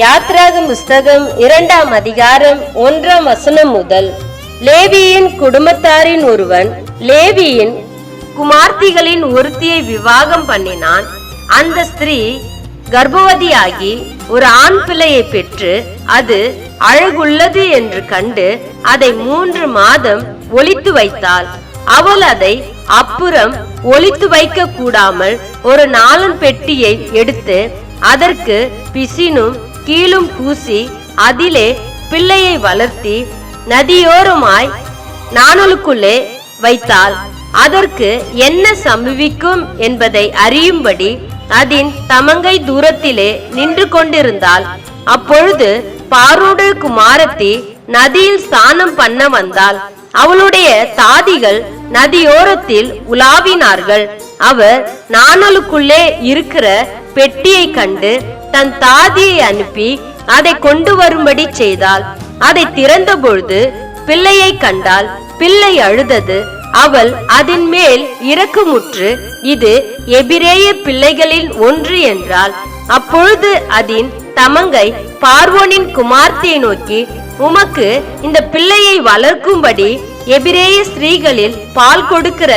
யாத்ராக புஸ்தகம் இரண்டாம் அதிகாரம் ஒன்றாம் வசனம் முதல். லேவியின் குடும்பத்தாரின் ஒருவன் லேவியின் குமார்த்திகளின் ஒருத்தியை விவாகம் பண்ணினான். அந்த ஸ்திரீ கர்ப்பவதியாகி ஒரு ஆண் பிள்ளையை பெற்று அது அழகுள்ளது என்று கண்டு அதை மூன்று மாதம் ஒழித்து வைத்தாள். அவள் அதை அப்புறம் ஒழித்து வைக்க கூடாமல் ஒரு நாளும் பெட்டியை எடுத்து அதற்கு பிசினும் கீழும் பூசி அதிலே பிள்ளையை வளர்த்தி நதியோரமாய் நாணலுக்குள்ளே வைத்தால் அதற்கு என்ன சம்பவிக்கும் என்பதை அறியும்படி அதன் தமங்கை தூரத்திலே நின்று கொண்டிருந்தாள். அப்பொழுது பாரோடு குமாரத்தி நதியில் ஸ்நானம் பண்ண வந்தாள். அவளுடைய தாதிகள் நதியோரத்தில் உலாவினார்கள். அவர் நாணலுக்குள்ளே இருக்கிற பெட்டியை கண்டு தன் தாதியை அனுப்பி அதை கொண்டு வரும்படி செய்தாள். அதை திறந்த பொழுது பிள்ளையை கண்டால் பிள்ளை அழுதது. அவள் அதன் மேல் இறக்குமுற்று இது எபிரேய பிள்ளைகளில் ஒன்று என்றாள். அப்பொழுது அதன் தமங்கை பார்வோனின் குமார்த்தியை நோக்கி உமக்கு இந்த பிள்ளையை வளர்க்கும்படி எபிரேய ஸ்திரீகளில் பால் கொடுக்கிற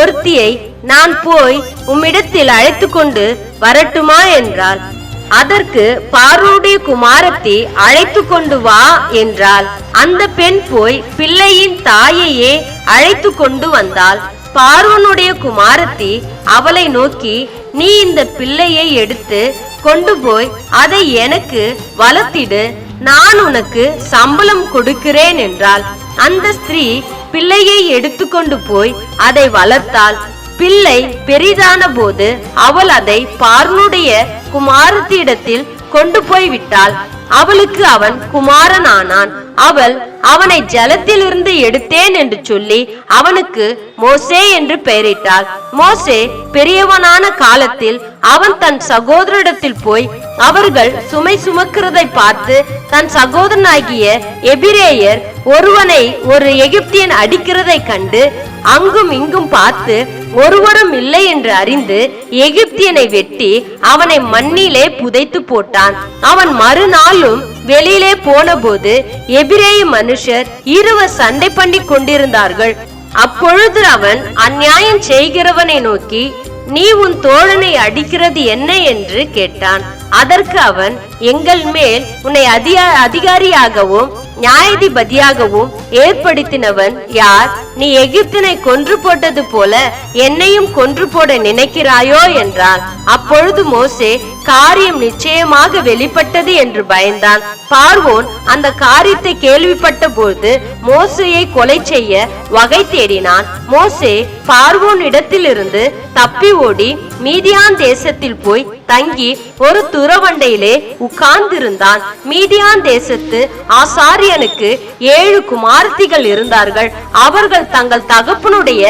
ஒருத்தியை நான் போய் உம்மிடத்தில் அழைத்து கொண்டு வரட்டுமா என்றாள். அதற்கு பார்வோடைய குமாரத்தி அழைத்து கொண்டு வா என்றாள். அந்த பெண் போய் பிள்ளையின் தாயையே அழைத்து கொண்டு வந்தாள். பார்வனுடைய குமாரத்தி அவளை நோக்கி நீ இந்த பிள்ளையை எடுத்து கொண்டு போய் அதை எனக்கு வளர்த்திடு. நான் உனக்கு சம்பளம் கொடுக்கிறேன் என்றாள். அந்த ஸ்திரீ பிள்ளையை எடுத்துக்கொண்டு போய் அதை வளர்த்தாள். பிள்ளை பெரிதான போது அவள் அதை பார்வனுடைய குமாரத்தியிடத்தில் கொண்டு போய்விட்டால் அவளுக்கு அவன் குமாரன் ஆனான் அவள் அவனை ஜலத்திலிருந்து எடுத்தேன் என்று சொல்லி அவனுக்கு மோசே என்று பெயரிட்டாள். மோசே பெரியவனான காலத்தில் அவன் தன் சகோதரிடத்தில் போய் அவர்கள் சுமை சுமக்கிறதை பார்த்து தன் சகோதரனாகிய எபிரேயர் ஒருவனை ஒரு எகிப்தியன் அடிக்கிறதை கண்டு அங்கும் இங்கும் பார்த்து ஒருவரும் இல்லை என்று அறிந்து எகிப்தியனை வெட்டி அவனை மண்ணிலே புதைத்து போட்டான். அவன் மறுநாள் மறுநாளும் வெளியிலே போனபோது எபிரேய மனுஷர் இருவர் சண்டை பண்ணி கொண்டிருந்தார்கள். அப்பொழுது அவன் அந்நியாயம் செய்கிறவனை நோக்கி நீ உன் தோழனை அடிக்கிறது என்ன? என்று கேட்டான். அதற்கு அவன் எங்கள் மேல் உன்னை அதிகா அதிகாரியாகவும் நியாயாதிபதியாகவும் ஏற்படுத்தினவன் யார்? நீ எகிப்தினை கொன்று போட்டது போல என்னையும் கொன்று போட நினைக்கிறாயோ? என்றான். அப்பொழுது மோசே காரியம் நிச்சயமாக வெளிப்பட்டது என்று பயந்தான். பார்வோன் அந்த காரியத்தை கேள்விப்பட்ட போது மோசையை கொலை செய்ய வகை தேடினான். மோசே பார்வோன் இடத்திலிருந்து தப்பி ஓடி மீதியான் தேசத்தில் போய் தங்கி ஒரு துறவண்டையிலே உட்கார்ந்திருந்தான். மீதியான் தேசத்து ஆசாரியனுக்கு ஏழு குமார்த்திகள் இருந்தார்கள். அவர்கள் தங்கள் தகப்பனுடைய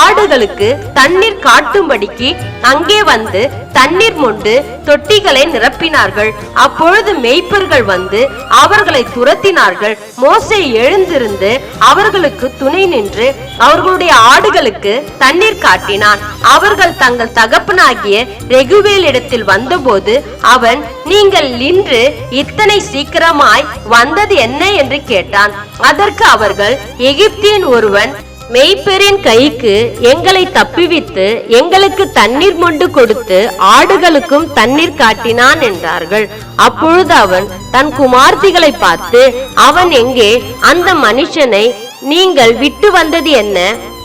ஆடுகளுக்கு தண்ணீர் காட்டும்படிக்கு அங்கே வந்து தண்ணீர் மொண்டு தொட்டிகளை நிரப்பினார்கள். அப்பொழுது மெய்ப்பர்கள் வந்து அவர்களை துரத்தினார்கள். மோசை எழுந்திருந்து அவர்களுக்கு துணை நின்று அவர்களுடைய ஆடுகளுக்கு தண்ணீர் காட்டினான். அவர்கள் தங்கள் தகப்பனாகிய ரெகுவேல் இடத்தில் வந்தபோது அவன் நீங்கள் நின்று இத்தனை சீக்கிரமாய் வந்தது என்ன? என்று கேட்டான். அதற்கு அவர்கள் எகிப்தியன் ஒருவன் மெய்ப்பெரின் கைக்கு எங்களை தப்பிவித்து எங்களுக்கு தண்ணீர் மொண்டு கொடுத்து ஆடுகளுக்கும் தண்ணீர் காட்டினான் என்றார்கள். அப்பொழுது அவன் தன் குமார்த்திகளை பார்த்து அவன் எங்கே? அந்த மனுஷனை நீங்கள் விட்டு வந்தது என்ன?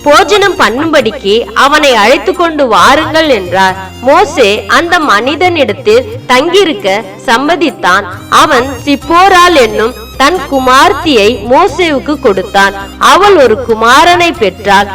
போஜனம் பண்ணும்படிக்கு அவனை அழைத்து கொண்டு வாருங்கள் என்றார். மோசே அந்த மனிதனிடத்தில் தங்கியிருக்க சம்மதித்தான். அவன் சிப்போரால் என்னும் தன் குமார்த்தியை மோசேவுக்கு கொடுத்தான். அவள் ஒரு குமாரனை பெற்றாள்.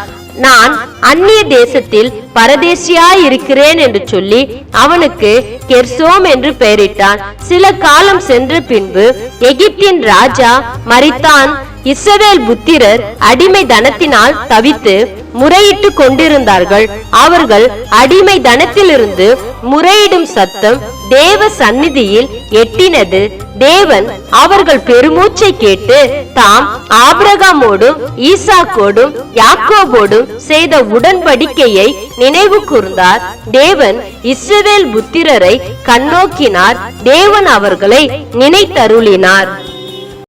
நான் அந்நிய தேசத்தில் பரதேசியாய் இருக்கிறேன் என்று சொல்லி அவனுக்கு கெர்சோம் என்று பெயரிட்டான். சில காலம் சென்ற பின்பு எகிப்தின் ராஜா மரித்தான் இஸ்ரவேல் புத்திரர் அடிமை தனத்தினால் தவித்து முறையிட்டு கொண்டிருந்தார்கள். அவர்கள் அடிமை தனத்திலிருந்து முறையிடும் சத்தம் தேவ சந்நிதியில் எட்டினது தேவன் அவர்கள் பெருமூச்சை கேட்டு தாம் ஆபிரகாமோடும் ஈசாக்கோடும் யாக்கோபோடும் செய்த உடன்படிக்கையை நினைவு கூர்ந்தார். தேவன் இஸ்ரவேல் புத்திரரை கண்ணோக்கினார். தேவன் அவர்களை நினைத்தருளினார்.